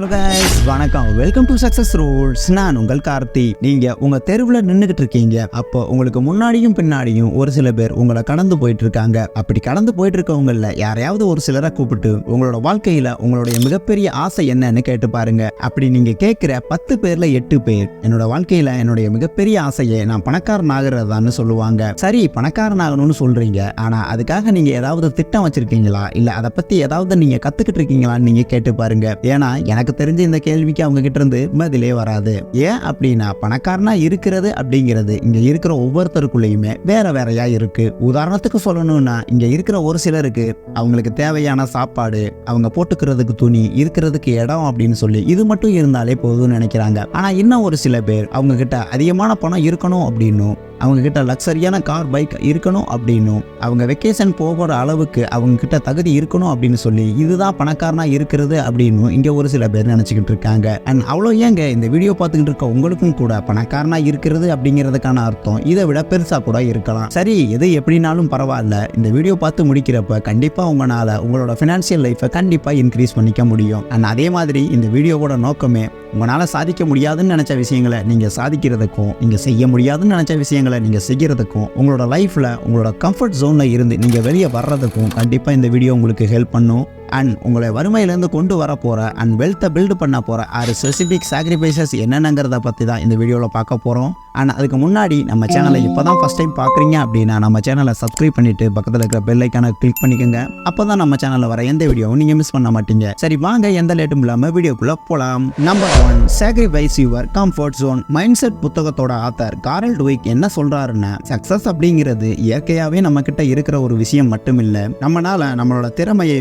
Hello guys வணக்கம். Welcome to success rules நான் உங்கள் கார்த்தி. நீங்க உங்க தெருவில் நின்றுகிட்டு இருக்கீங்க. அப்போ உங்களுக்கு முன்னாடியும் பின்னாடியும் ஒரு சில பேர் உங்களை கடந்து போயிட்டு இருக்காங்க அப்படி கடந்து போயிட்டு இருக்கவங்கள யாரையாவது ஒரு சிலரை கூப்பிட்டு உங்களோட வாழ்க்கையில உங்களுடைய மிகப்பெரிய ஆசை என்னன்னு கேட்டு பாருங்க. அப்படி நீங்க கேட்குற பத்து பேர்ல எட்டு பேர் என்னோட வாழ்க்கையில என்னுடைய மிகப்பெரிய ஆசையை நான் பணக்காரன் ஆகிறதான்னு சொல்லுவாங்க. சரி பணக்காரன் ஆகணும்னு சொல்றீங்க. ஆனா அதுக்காக நீங்க ஏதாவது திட்டம் வச்சிருக்கீங்களா? இல்ல அதை பத்தி ஏதாவது நீங்க கத்துக்கிட்டு இருக்கீங்களான்னு நீங்க கேட்டு பாருங்க. ஏன்னா எனக்கு தெரிஞ்ச இந்த கேள்விக்கு அவங்க கிட்ட இருந்து பதிலே வராது. ஏன் அப்படின்னா பணக்காரனா இருக்கிறது அப்படிங்கிறது இங்க இருக்கிற ஒவ்வொருத்தருக்குள்ளேயுமே வேற வேறையா இருக்கு. உதாரணத்துக்கு சொல்லணும்னா இங்க இருக்கிற ஒரு சிலருக்கு அவங்களுக்கு தேவையான சாப்பாடு அவங்க போட்டுக்கிறதுக்கு துணி இருக்கிறதுக்கு இடம் அப்படின்னு சொல்லி இது மட்டும் இருந்தாலே போதும்னு நினைக்கிறாங்க. ஆனா இன்னும் ஒரு சில பேர் அவங்க கிட்ட அதிகமான பணம் இருக்கணும் அப்படின்னும் அவங்க கிட்ட லக்ஸரியான கார் பைக் இருக்கணும் அப்படின்னும். அவங்க வெக்கேஷன் போகிற அளவுக்கு அவங்கக்கிட்ட தகுதி இருக்கணும் அப்படின்னு சொல்லி இதுதான் பணக்காரனா இருக்கிறது அப்படின்னும் இங்கே ஒரு சில பேர் நினச்சிக்கிட்டு இருக்காங்க. அண்ட் அவ்வளோ ஏங்க இந்த வீடியோ பார்த்துக்கிட்டு இருக்க உங்களுக்கும் கூட பணக்காரனா இருக்கிறது அப்படிங்கிறதுக்கான அர்த்தம். இதை விட பெருசாக கூட இருக்கலாம். சரி எது எப்படினாலும் பரவாயில்ல. இந்த வீடியோ பார்த்து முடிக்கிறப்ப கண்டிப்பாக உங்களால் உங்களோட ஃபினான்ஷியல் லைஃப்பை கண்டிப்பாக இன்க்ரீஸ் பண்ணிக்க முடியும். அண்ட் அதே மாதிரி இந்த வீடியோவோட நோக்கமே உங்களால் சாதிக்க முடியாதுன்னு நினச்ச விஷயங்களை நீங்கள் சாதிக்கிறதுக்கும் நீங்கள் செய்ய முடியாதுன்னு நினச்ச விஷயங்கள் நீங்கள் செய்கிறதுக்கும் உங்களோட லைஃப்பில் உங்களோட கம்ஃபர்ட் ஜோனில் இருந்து நீங்கள் வெளியே வர்றதுக்கும் கண்டிப்பாக இந்த வீடியோ உங்களுக்கு ஹெல்ப் பண்ணும். அண்ட் உங்களை வறுமையிலேருந்து கொண்டு வர போகிற அண்ட் வெல்த்தை பில்டு பண்ண போகிற ஆறு ஸ்பெசிஃபிக் சாக்ரிஃபைசஸ் என்னென்னங்கிறத பற்றி தான் இந்த வீடியோவில் பார்க்க போகிறோம் அண்ட் அதுக்கு முன்னாடி நம்ம சேனலை இப்போ தான் ஃபஸ்ட் டைம் பார்க்குறீங்க அப்படின்னா நம்ம சேனலை சப்ஸ்கிரைப் பண்ணிவிட்டு பக்கத்தில் இருக்கிற பெல்லைக்கான கிளிக் பண்ணிக்கோங்க. அப்போ தான் நம்ம சேனலில் வர எந்த வீடியோவும் நீங்கள் மிஸ் பண்ண மாட்டீங்க. சரி வாங்க எந்த லேட்டும் இல்லாமல் வீடியோக்குள்ளே போகலாம் number one sacrifice your comfort zone mindset புத்தகத்தோட ஆத்தர் காரல் டுவிக் என்ன சொல்கிறாருன்னா சக்ஸஸ் அப்படிங்கிறது இயற்கையாகவே நம்மக்கிட்ட இருக்கிற ஒரு விஷயம் மட்டும் இல்லை நம்மளோட திறமையை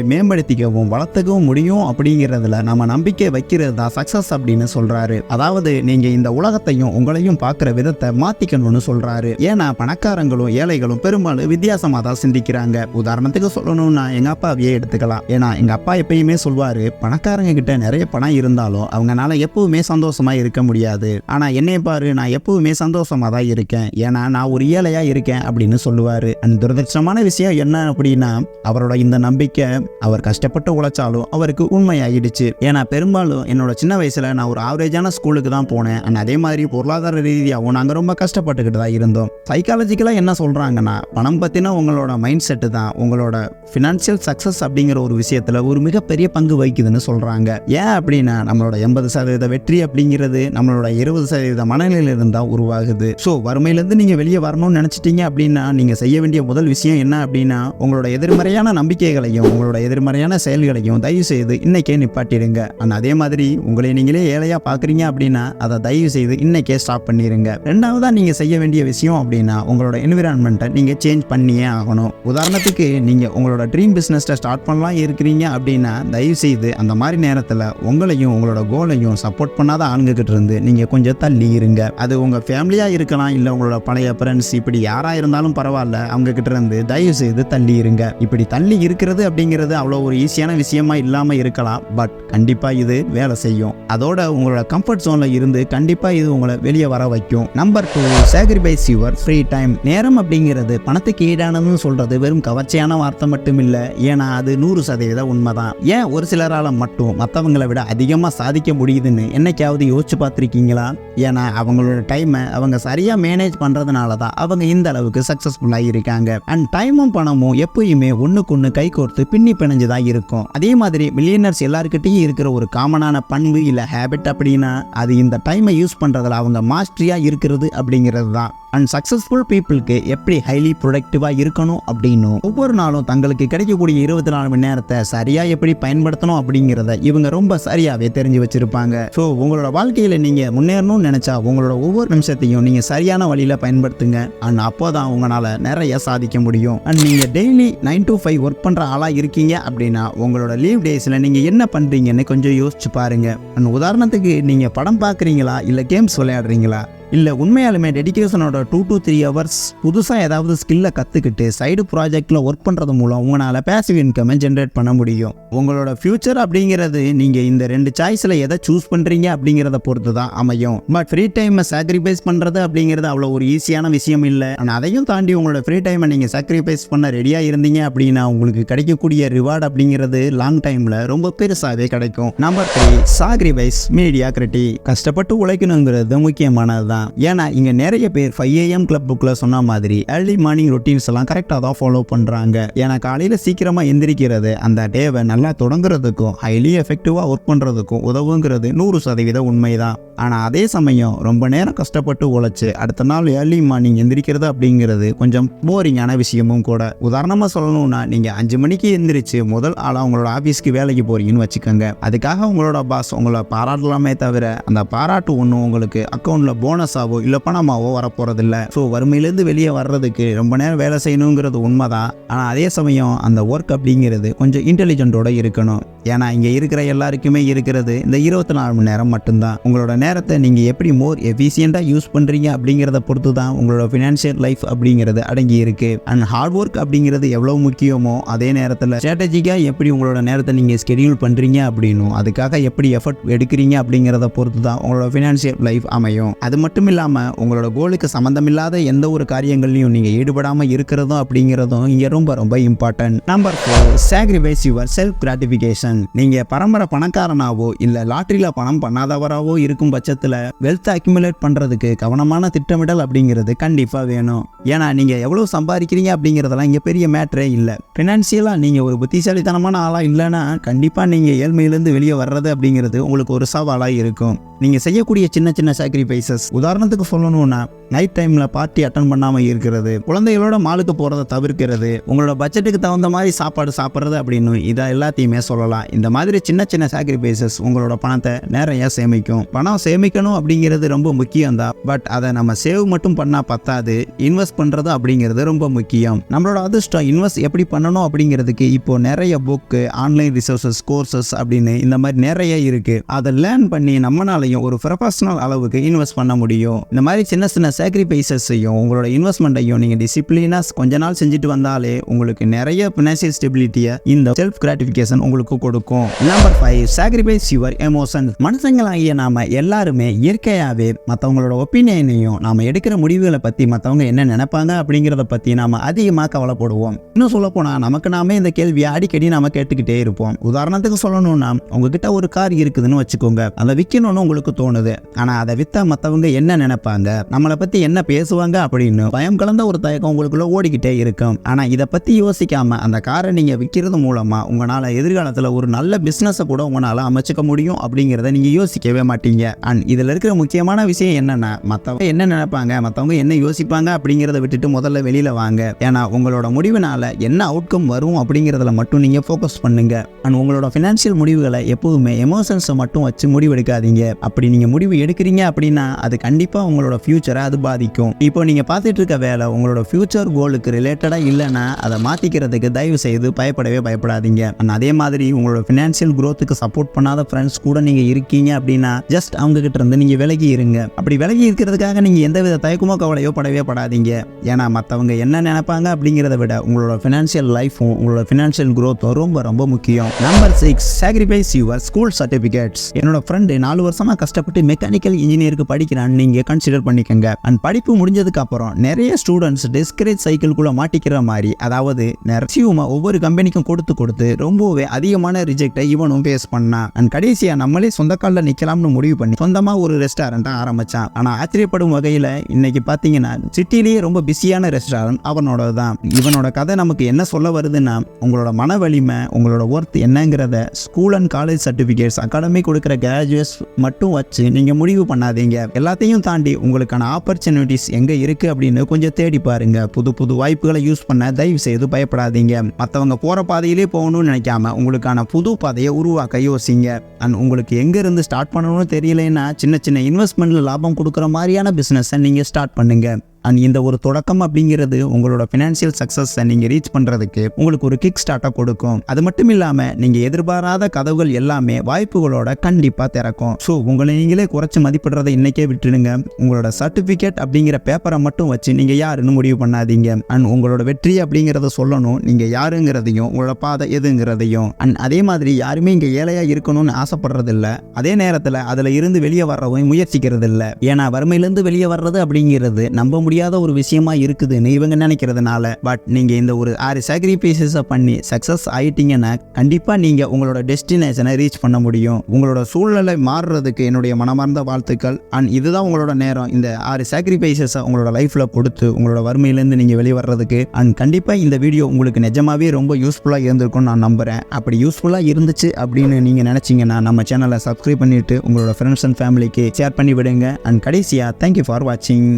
அதிகரிக்கவும் வளர்த்துக்கவும் முடியும் அப்படிங்கிறதுல நம்ம நம்பிக்கை வைக்கிறது தான் சக்ஸஸ் அப்படின்னு சொல்றாரு. அதாவது நீங்க இந்த உலகத்தையும் உங்களையும் பார்க்குற விதத்தை மாத்திக்கணும்னு சொல்றாரு. ஏன்னா பணக்காரங்களும் ஏழைகளும் பெரும்பாலும் வித்தியாசமாக தான் சிந்திக்கிறாங்க. உதாரணத்துக்கு சொல்லணும்னா எங்க அப்பாவையே எடுத்துக்கலாம். ஏன்னா எங்க அப்பா எப்பயுமே சொல்வாரு பணக்காரங்க கிட்ட நிறைய பணம் இருந்தாலும் அவங்கனால எப்பவுமே சந்தோஷமா இருக்க முடியாது. ஆனா என்னைய பாரு நான் எப்பவுமே சந்தோஷமா தான் இருக்கேன். ஏன்னா நான் ஒரு ஏழையா இருக்கேன் அப்படின்னு சொல்லுவாரு. அந்த துரதிருஷ்டமான விஷயம் என்ன அப்படின்னா அவரோட இந்த நம்பிக்கை அவர் கஷ்டப்பட்டு உழைச்சாலும் அவருக்கு உண்மையாகிடுச்சு ஏன்னா பெரும்பாலும் என்னோட சின்ன வயசுல நான் ஒரு ஆவரேஜான ஸ்கூலுக்கு தான் போனேன். அண்ட் அதே மாதிரி பொருளாதார ரீதியாகவும் நாங்கள் ரொம்ப கஷ்டப்பட்டுக்கிட்டு தான் இருந்தோம். சைக்காலஜிக்கலாக என்ன சொல்கிறாங்கன்னா பணம் பற்றின உங்களோட மைண்ட் செட்டு தான் உங்களோட ஃபினான்ஷியல் சக்ஸஸ் அப்படிங்கிற ஒரு விஷயத்தில் ஒரு மிகப்பெரிய பங்கு வகிக்குதுன்னு சொல்கிறாங்க ஏன் அப்படின்னா நம்மளோட எண்பது சதவீத வெற்றி அப்படிங்கிறது நம்மளோட இருபது சதவீத மனநிலையிலிருந்து தான் உருவாகுது. ஸோ வறுமையிலேருந்து நீங்கள் வெளியே வரணும்னு நினச்சிட்டீங்க அப்படின்னா நீங்கள் செய்ய வேண்டிய முதல் விஷயம் என்ன அப்படின்னா உங்களோட எதிர்மறையான நம்பிக்கைகளையும் உங்களோட எதிர்மறையான செயல்களையும் தயவு செய்து இன்றைக்கே நிப்பாட்டிடுங்க. அண்ட் அதே மாதிரி உங்களை நீங்களே ஏழையாக பார்க்குறீங்க அப்படின்னா அதை தயவு செய்து இன்றைக்கே ஸ்டாப் பண்ணிடுங்க ரெண்டாவதாக நீங்கள் செய்ய வேண்டிய விஷயம் அப்படின்னா உங்களோட என்விரான்மெண்ட்டை நீங்கள் சேஞ்ச் பண்ணியே ஆகணும். உதாரணத்துக்கு நீங்கள் உங்களோட ட்ரீம் பிஸ்னஸை ஸ்டார்ட் பண்ணலாம் இருக்கிறீங்க அப்படின்னா தயவு செய்து அந்த மாதிரி நேரத்தில் உங்களையும் உங்களோட கோலையும் சப்போர்ட் பண்ணாத ஆண்கிட்ட இருந்து நீங்கள் கொஞ்சம் தள்ளி இருங்க. அது உங்கள் ஃபேமிலியாக இருக்கலாம் இல்லை உங்களோட பழைய ஃப்ரெண்ட்ஸ் இப்படி யாராக இருந்தாலும் பரவாயில்ல அவங்க கிட்ட இருந்து தயவு செய்து தள்ளி இருங்க. இப்படி தள்ளி இருக்கிறது அப்படிங்கிறது அவ்வளோ ஒரு ஈஸியான விஷயமா இல்லாமல் இருக்கலாம் பட் கண்டிப்பாக இது வேலை செய்யும். அதோட உங்களோட கம்ஃபர்ட் ஜோனில் இருந்து கண்டிப்பாக இது உங்களை வெளியே வர வைக்கும். Number two sacrifice your free time நேரம் அப்படிங்கிறது பணத்துக்கு ஈடானதுன்னு சொல்கிறது வெறும் கவர்ச்சியான வார்த்தை மட்டும் இல்லை. ஏன்னா அது நூறு சதவீத உண்மைதான். ஏன் ஒரு சிலரால் மட்டும் மற்றவங்களை விட அதிகமாக சாதிக்க முடியுதுன்னு என்னைக்காவது யோசிச்சு பார்த்துருக்கீங்களா? ஏன்னா அவங்களோட டைமை அவங்க சரியாக மேனேஜ் பண்ணுறதுனால தான் அவங்க இந்த அளவுக்கு சக்ஸஸ்ஃபுல்லாக இருக்காங்க அண்ட் டைமும் பணமும் எப்பயுமே ஒன்றுக்கு ஒன்று கை கோர்த்து பின்னி பிணைஞ்சு தான் இருக்கும். அதே மாதிரி மில்லியனர்ஸ் எல்லாருக்கிட்டையும் இருக்கிற ஒரு காமனான பண்பு இல்லை ஹேபிட் அப்படின்னா அது இந்த டைமை யூஸ் பண்ணுறதுல அவங்க மாஸ்டரியாக இருக்கிறது அப்படிங்கிறது தான். அண்ட் சக்ஸஸ்ஃபுல் பீப்புளுக்கு எப்படி ஹைலி ப்ரொடக்டிவாக இருக்கணும் அப்படின்னும் ஒவ்வொரு நாளும் தங்களுக்கு கிடைக்கக்கூடிய இருபத்தி நாலு மணி நேரத்தை சரியாக எப்படி பயன்படுத்தணும் அப்படிங்கிறத இவங்க ரொம்ப சரியாகவே தெரிஞ்சு வச்சிருப்பாங்க. ஸோ உங்களோட வாழ்க்கையில் நீங்கள் முன்னேறணும்னு நினச்சா உங்களோட ஒவ்வொரு நிமிஷத்தையும் நீங்கள் சரியான வழியில் பயன்படுத்துங்க. அண்ட் அப்போ தான் உங்களால் நிறைய சாதிக்க முடியும். அண்ட் நீங்கள் daily nine to five work பண்ணுற ஆளாக இருக்கீங்க அப்படின்னா உங்களோட லீவ் டேஸில் நீங்கள் என்ன பண்ணுறீங்கன்னு கொஞ்சம் யோசிச்சு பாருங்கள் அண்ட் உதாரணத்துக்கு நீங்கள் படம் பார்க்குறீங்களா? இல்லை கேம்ஸ் விளையாடுறீங்களா? இல்லை உண்மையாலுமே டெடிகேஷனோட டூ டு த்ரீ ஹவர்ஸ் புதுசாக ஏதாவது ஸ்கில்லை கற்றுக்கிட்டு சைடு ப்ராஜெக்டில் ஒர்க் பண்ணுறது மூலம் உங்களால் பேசிவ் இன்கமை ஜென்ரேட் பண்ண முடியும். உங்களோட ஃப்யூச்சர் அப்படிங்கிறது நீங்கள் இந்த ரெண்டு சாய்ஸில் எதை சூஸ் பண்ணுறீங்க அப்படிங்கிறத பொறுத்து தான் அமையும் பட் ஃப்ரீ டைமை சாக்ரிஃபைஸ் பண்ணுறது அப்படிங்கிறது அவ்வளோ ஒரு ஈஸியான விஷயம் இல்லை. ஆனால் அதையும் தாண்டி உங்களோட ஃப்ரீ டைமை நீங்கள் சாக்ரிஃபைஸ் பண்ண ரெடியாக இருந்தீங்க அப்படின்னா உங்களுக்கு கிடைக்கக்கூடிய ரிவார்டு அப்படிங்கிறது லாங் டைமில் ரொம்ப பெருசாகவே கிடைக்கும். Number three sacrifice mediocrity கஷ்டப்பட்டு உழைக்கணுங்கிறது முக்கியமானது தான் ஏன்னா இங்கே நிறைய பேர் ஃபைவ் ஏஎம் கிளப் புக்கில் சொன்ன மாதிரி ஏர்லி மார்னிங் ரொட்டீன்ஸ் எல்லாம் கரெக்டாக தான் ஃபாலோ பண்ணுறாங்க ஏன்னா காலையில் சீக்கிரமாக எந்திரிக்கிறது அந்த டேவை நல்லா தொடங்குறதுக்கும் ஹைலி எஃபெக்டிவாக ஒர்க் பண்ணுறதுக்கும் உதவுங்கிறது நூறு சதவீத உண்மைதான். ஆனால் அதே சமயம் ரொம்ப நேரம் கஷ்டப்பட்டு உழைச்சு அடுத்த நாள் ஏர்லி மார்னிங் எந்திரிக்கிறது அப்படிங்கிறது கொஞ்சம் போரிங்கான விஷயமும் கூட. உதாரணமாக சொல்லணும்னா நீங்கள் அஞ்சு மணிக்கு எந்திரிச்சு முதல் ஆளாக உங்களோட ஆஃபீஸ்க்கு வேலைக்கு போறீங்கன்னு வச்சுக்கோங்க. அதுக்காக உங்களோட பாஸ் உங்களை பாராட்டலாமே தவிர அந்த பாராட்டு ஒன்று உங்களுக்கு அக்கௌண்ட்டில் போனஸ் போனஸாவோ இல்லை பணமாவோ வரப்போகிறதில்ல ஸோ வறுமையிலேருந்து வெளியே வர்றதுக்கு ரொம்ப நேரம் வேலை செய்யணுங்கிறது உண்மைதான். ஆனால் அதே சமயம் அந்த ஒர்க் அப்படிங்கிறது கொஞ்சம் இன்டெலிஜென்ட்டோட இருக்கணும். ஏன்னா இங்கே இருக்கிற எல்லாருக்குமே இருக்கிறது இந்த இருபத்தி நாலு மணி நேரம் மட்டும்தான். உங்களோட நேரத்தை நீங்கள் எப்படி மோர் எஃபிஷியண்ட்டாக யூஸ் பண்ணுறீங்க அப்படிங்கிறத பொறுத்து தான் உங்களோட ஃபினான்ஷியல் லைஃப் அப்படிங்கிறது அடங்கி இருக்கு. அண்ட் ஹார்ட் ஒர்க் அப்படிங்கிறது எவ்வளோ முக்கியமோ அதே நேரத்தில் ஸ்ட்ராட்டஜிக்காக எப்படி உங்களோட நேரத்தை நீங்கள் ஸ்கெடியூல் பண்ணுறீங்க அப்படின்னும் அதுக்காக எப்படி எஃபர்ட் எடுக்கிறீங்க அப்படிங்கிறத பொறுத்து தான் உங்களோட ஃபினான்ஷியல் லைஃப் அமையும். அது மட்டும் இல்லாமல் உங்களோட கோலுக்கு சம்மந்தமில்லாத எந்த ஒரு காரியங்கள்லையும் நீங்கள் ஈடுபடாமல் இருக்கிறதும் அப்படிங்கிறதும் இங்கே ரொம்ப ரொம்ப important number four sacrifice your self gratification நீங்கள் பரம்பரை பணக்காரனாவோ இல்லை லாட்டரியில் பணம் பண்ணாதவராவோ இருக்கும் பட்சத்தில் வெல்த் அக்யூமுலேட் பண்ணுறதுக்கு கவனமான திட்டமிடல் அப்படிங்கிறது கண்டிப்பாக வேணும். ஏன்னா நீங்கள் எவ்வளோ சம்பாதிக்கிறீங்க அப்படிங்கிறதெல்லாம் இங்கே பெரிய மேட்ரே இல்லை. ஃபினான்ஷியலாக நீங்கள் ஒரு புத்திசாலித்தனமான ஆளாக இல்லைன்னா கண்டிப்பாக நீங்கள் ஏழ்மையிலேருந்து வெளியே வர்றது அப்படிங்கிறது உங்களுக்கு ஒரு சவாலாக இருக்கும். நீங்கள் செய்யக்கூடிய சின்ன சின்ன சாக்ரிஃபைசஸ் உதாரணத்துக்கு சொல்லணும்னா நைட் டைமில் பார்ட்டி அட்டன் பண்ணாமல் இருக்கிறது குழந்தைகளோட மாலுக்கு போகிறத தவிர்க்கிறது உங்களோட பட்ஜெட்டுக்கு தகுந்த மாதிரி சாப்பாடு சாப்பிட்றது அப்படின்னு இதை எல்லாத்தையுமே சொல்லலாம். இந்த மாதிரி சின்ன சின்ன சாக்ரிஃபைசஸ் உங்களோட பணத்தை நிறைய சேமிக்கும். பணம் சேமிக்கணும் அப்படிங்கிறது ரொம்ப முக்கியம் தான் பட் அதை நம்ம சேவ் மட்டும் பண்ணால் பத்தாது. இன்வெஸ்ட் பண்ணுறது அப்படிங்கிறது ரொம்ப முக்கியம். நம்மளோட அதிர்ஷ்டம் இன்வெஸ்ட் எப்படி பண்ணணும் அப்படிங்கிறதுக்கு இப்போ நிறைய புக்கு ஆன்லைன் ரிசோர்சஸ் கோர்சஸ் அப்படின்னு இந்த மாதிரி நிறைய இருக்குது அதை லேர்ன் பண்ணி நம்மளாலையும் ஒரு ப்ரொஃபஷனல் அளவுக்கு இன்வெஸ்ட் பண்ண முடியும். இந்த மாதிரி சின்ன சின்ன சாக்ரிஃபைசஸையும் உங்களோட இன்வெஸ்ட்மெண்ட்டையும் நீங்கள் டிசிப்ளினாக கொஞ்ச நாள் செஞ்சுட்டு வந்தாலே உங்களுக்கு நிறைய ஃபினான்ஷியல் ஸ்டெபிலிட்டியை இந்த செல்ஃப் கிராட்டிஃபிகேஷன் உங்களுக்கு கொடுக்கும். Number five sacrifice your emotions மனுஷங்களாகிய நாம் எல்லாருமே இயற்கையாகவே மற்றவங்களோட ஒப்பீனியனையும் நாம் எடுக்கிற முடிவுகளை பற்றி மற்றவங்க என்ன நினைப்பாங்க அப்படிங்கிறத பற்றி நாம் அதிகமாக கவலைப்படுவோம். இன்னும் சொல்லப்போனால் நமக்கு நாமே இந்த கேள்வியை அடிக்கடி நாம் கேட்டுக்கிட்டே இருப்போம். உதாரணத்துக்கு சொல்லணும்னா உங்ககிட்ட ஒரு கார் இருக்குதுன்னு வச்சுக்கோங்க. அதை விற்கணும்னு உங்களுக்கு தோணுது. ஆனால் அதை விற்றா மற்றவங்க என்ன நினைப்பாங்க? நம்மளை பற்றி என்ன பேசுவாங்க அப்படின்னு பயம் கலந்த ஒரு தயக்கம் உங்களுக்குள்ள ஓடிக்கிட்டே இருக்கும். ஆனால் இதை பற்றி யோசிக்காம அந்த காரை நீங்கள் விற்கிறது மூலமாக உங்களால் எதிர்காலத்தில் ஒரு நல்ல பிஸ்னஸை கூட உங்களால் அமைச்சிக்க முடியும் அப்படிங்கிறத நீங்கள் யோசிக்கவே மாட்டீங்க. அண்ட் இதில் இருக்கிற முக்கியமான விஷயம் என்னன்னா மற்றவங்க என்ன நினைப்பாங்க மற்றவங்க என்ன யோசிப்பாங்க அப்படிங்கிறத விட்டுட்டு முதல்ல வெளியில் வாங்க. ஏன்னா உங்களோட முடிவினால என்ன அவுட்கம் வரும் அப்படிங்கிறதுல மட்டும் நீங்கள் ஃபோக்கஸ் பண்ணுங்க. அண்ட் உங்களோட ஃபினான்ஷியல் முடிவுகளை எப்போதுமே எமோஷன்ஸை மட்டும் வச்சு முடிவெடுக்காதீங்க. அப்படி நீங்கள் முடிவு எடுக்கிறீங்க அப்படின்னா அது கண்டிப்பாக உங்களோட ஃபியூச்சரை அது பாதிக்கும் இப்போ நீங்கள் பார்த்துட்டு இருக்க வேலை உங்களோட ஃபியூச்சர் கோலுக்கு ரிலேட்டடாக இல்லைன்னா அதை மாற்றிக்கிறதுக்கு தயவு செய்து பயப்படவே பயப்படாதீங்க. அண்ட் அதே மாதிரி உங்களோட ஃபினான்ஷியல் குரோத்துக்கு சப்போர்ட் பண்ணாத ஃப்ரெண்ட்ஸ் கூட நீங்கள் இருக்கீங்க அப்படின்னா ஜஸ்ட் அவங்க கிட்ட இருந்து நீங்கள் விலகி இருங்க. அப்படி விலகி இருக்கிறதுக்காக நீங்கள் எந்த வித தயக்கமோ கவலையோ படவே படாதீங்க. ஏன்னா மற்றவங்க என்ன நினைப்பாங்க அப்படிங்கிறத விட உங்களோட ஃபினான்ஷியல் லைஃப்பும் உங்களோட ஃபினான்ஷியல் growth-உம் ரொம்ப ரொம்ப முக்கியம். Number six sacrifice your school certificates என்னோட ஃப்ரெண்டு நாலு வருஷமா கஷ்டப்பட்டு மெக்கானிக்கல் இன்ஜினியருக்கு படிக்கிறான்னு நீங்கள் கன்சிடர் பண்ணிக்கங்க. அண்ட் படிப்பு முடிஞ்சதுக்கு அப்புறம் நிறைய ஸ்டூடெண்ட்ஸ் டிஸ்கரேஜ் சைக்கிள்குள்ளே மாட்டிக்கிற மாதிரி அதாவது ரெசியூமை ஒவ்வொரு கம்பெனிக்கும் கொடுத்து கொடுத்து ரொம்பவே அதிகமான ரிஜெக்டை இவனும் ஃபேஸ் பண்ணான். அண்ட் கடைசியாக நம்மளே சொந்த காலில் நிற்கலாம்னு முடிவு பண்ணி சொந்தமாக ஒரு ரெஸ்டாரண்ட்டை ஆரம்பிச்சான். ஆனால் ஆச்சரியப்படும் வகையில் இன்னைக்கு பார்த்தீங்கன்னா சிட்டிலேயே ரொம்ப பிஸியான ரெஸ்டாரண்ட் அவனோட தான் இவனோட கதை நமக்கு என்ன சொல்ல வருதுன்னா உங்களோட மன வலிமை உங்களோட ஒர்த் என்னங்கிறத school and college certificates academy கொடுக்குற கிராஜுவேட்ஸ் மட்டும் வச்சு நீங்கள் முடிவு பண்ணாதீங்க. எல்லாத்தையும் தாண்டி உங்களுக்கான ஆப்பர்ச்சுனிட்டிஸ் எங்கே இருக்குது அப்படின்னு கொஞ்சம் தேடி பாருங்கள் புது புது வாய்ப்புகளை யூஸ் பண்ண தயவு செய்து பயப்படாதீங்க. மற்றவங்க போகிற பாதையிலே போகணும்னு நினைக்காம உங்களுக்கான புது பாதையை உருவாக்க யோசிங்க. அண்ட் உங்களுக்கு எங்கேருந்து ஸ்டார்ட் பண்ணணும்னு தெரியலைன்னா சின்ன சின்ன இன்வெஸ்ட்மெண்ட்டில் லாபம் கொடுக்குற மாதிரியான பிஸ்னஸை நீங்கள் ஸ்டார்ட் பண்ணுங்க. அண்ட் இந்த ஒரு தொடக்கம் அப்படிங்கிறது உங்களோட ஃபினான்ஷியல் சக்ஸஸை நீங்கள் ரீச் பண்ணுறதுக்கு உங்களுக்கு ஒரு கிக் ஸ்டார்ட்டை கொடுக்கும். அது மட்டும் இல்லாமல் நீங்கள் எதிர்பாராத கதவுகள் எல்லாமே வாய்ப்புகளோட கண்டிப்பாக திறக்கும். ஸோ உங்களை நீங்களே குறைச்சி மதிப்பிடுறதை இன்னைக்கே விட்டுடுங்க. உங்களோட சர்டிஃபிகேட் அப்படிங்கிற பேப்பரை மட்டும் வச்சு நீங்கள் யாருன்னு முடிவு பண்ணாதீங்க. அண்ட் உங்களோட வெற்றி அப்படிங்கிறத சொல்லணும். நீங்கள் யாருங்கிறதையும் உங்களோட பாதை எதுங்கிறதையும். அண்ட் அதே மாதிரி யாருமே இங்கே ஏழையாக இருக்கணும்னு ஆசைப்படுறதில்ல. அதே நேரத்தில் அதில் இருந்து வெளியே வர்றவும் முயற்சிக்கிறது இல்லை ஏன்னா வறுமையிலேருந்து வெளியே வர்றது அப்படிங்கிறது நம்ப முடியாத ஒரு விஷயமா இருக்குதுன்னு இவங்க நினைக்கிறதுனால. பட் நீங்கள் இந்த ஒரு ஆறு சாக்ரிஃபைசஸை பண்ணி சக்ஸஸ் ஆயிட்டீங்கன்னா கண்டிப்பாக நீங்கள் உங்களோட டெஸ்டினேஷனை ரீச் பண்ண முடியும். உங்களோட சூழ்நிலை மாறுறதுக்கு என்னுடைய மனமார்ந்த வாழ்த்துக்கள். அண்ட் இதுதான் உங்களோட நேரம். இந்த ஆறு சாக்ரிஃபைசஸை உங்களோட லைஃப்பில் கொடுத்து உங்களோட வறுமையிலேருந்து நீங்கள் வெளியே வர்றதுக்கு அண்ட் கண்டிப்பாக இந்த வீடியோ உங்களுக்கு நிஜமாவே ரொம்ப யூஸ்ஃபுல்லாக இருந்திருக்கும்னு நான் நம்புகிறேன் அப்படி யூஸ்ஃபுல்லாக இருந்துச்சு அப்படின்னு நீங்கள் நினச்சிங்கன்னா நம்ம சேனலை சப்ஸ்கிரைப் பண்ணிவிட்டு உங்களோட ஃப்ரெண்ட்ஸ் அண்ட் ஃபேமிலிக்கு ஷேர் பண்ணி விடுங்க. அண்ட் கடைசியாக தேங்க்யூ ஃபார் வாட்சிங்